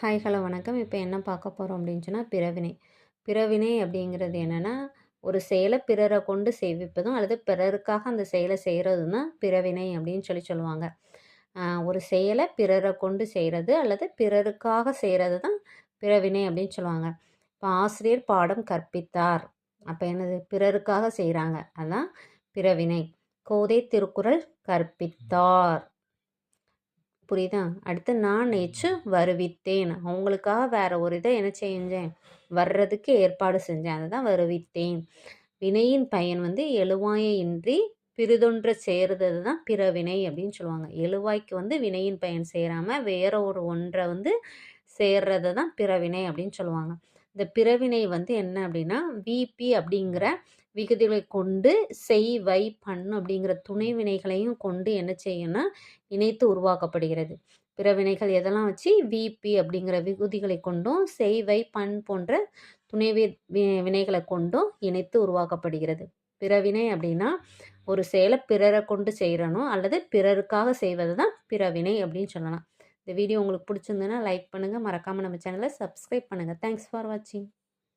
Hi hello வணக்கம். இப்போ என்ன பார்க்க போகிறோம் அப்படின்னு சொன்னால் பிறவினை. பிறவினை அப்படிங்கிறது என்னென்னா ஒரு செயலை பிறரை கொண்டு செய்விப்பதும் அல்லது பிறருக்காக அந்த செயலை செய்கிறது தான் பிறவினை அப்படின்னு சொல்லி சொல்லுவாங்க. ஒரு செயலை பிறரை கொண்டு செய்கிறது அல்லது பிறருக்காக செய்கிறது தான் பிறவினை அப்படின்னு சொல்லுவாங்க. இப்போ ஆசிரியர் பாடம் கற்பித்தார். அப்போ என்னது? பிறருக்காக செய்கிறாங்க அதுதான் பிறவினை. கோதை திருக்குறள் கற்பித்தார். புரியுதா? அடுத்து நான் நேற்று வருவித்தேன். அவங்களுக்காக வேற ஒரு இதை என்ன செஞ்சேன்? வர்றதுக்கு ஏற்பாடு செஞ்சேன். அதை தான் வருவித்தேன். வினையின் பயன் வந்து எழுவாயின்றி பிரிதொன்ற செய்கிறது தான் பிறவினை அப்படின்னு சொல்லுவாங்க. எழுவாய்க்கு வந்து வினையின் பயன் சேராமல் வேற ஒரு ஒன்றை வந்து சேர்றது தான் பிறவினை அப்படின்னு சொல்லுவாங்க. இந்த பிறவினை வந்து என்ன அப்படின்னா விபி அப்படிங்கிற விகுதிகளை கொண்டு செய் வை பண்ணு அப்படிங்கிற துணை வினைகளையும் கொண்டு என்ன செய்யணும்னா இணைத்து உருவாக்கப்படுகிறது. பிற வினைகள் எதெல்லாம் வச்சு? விபி அப்படிங்கிற விகுதிகளை கொண்டும் செய் வை பண் போன்ற துணை வினைகளை கொண்டும் இணைத்து உருவாக்கப்படுகிறது. பிறவினை அப்படின்னா ஒரு செயலை பிறரை கொண்டு செய்கிறனும் அல்லது பிறருக்காக செய்வது தான் பிறவினை அப்படின்னு சொல்லலாம். இந்த வீடியோ உங்களுக்கு பிடிச்சிருந்ததுன்னா லைக் பண்ணுங்கள் மறக்காமல் நம்ம சேனலை சப்ஸ்கிரைப் பண்ணுங்கள் தேங்க்ஸ் ஃபார் வாட்சிங்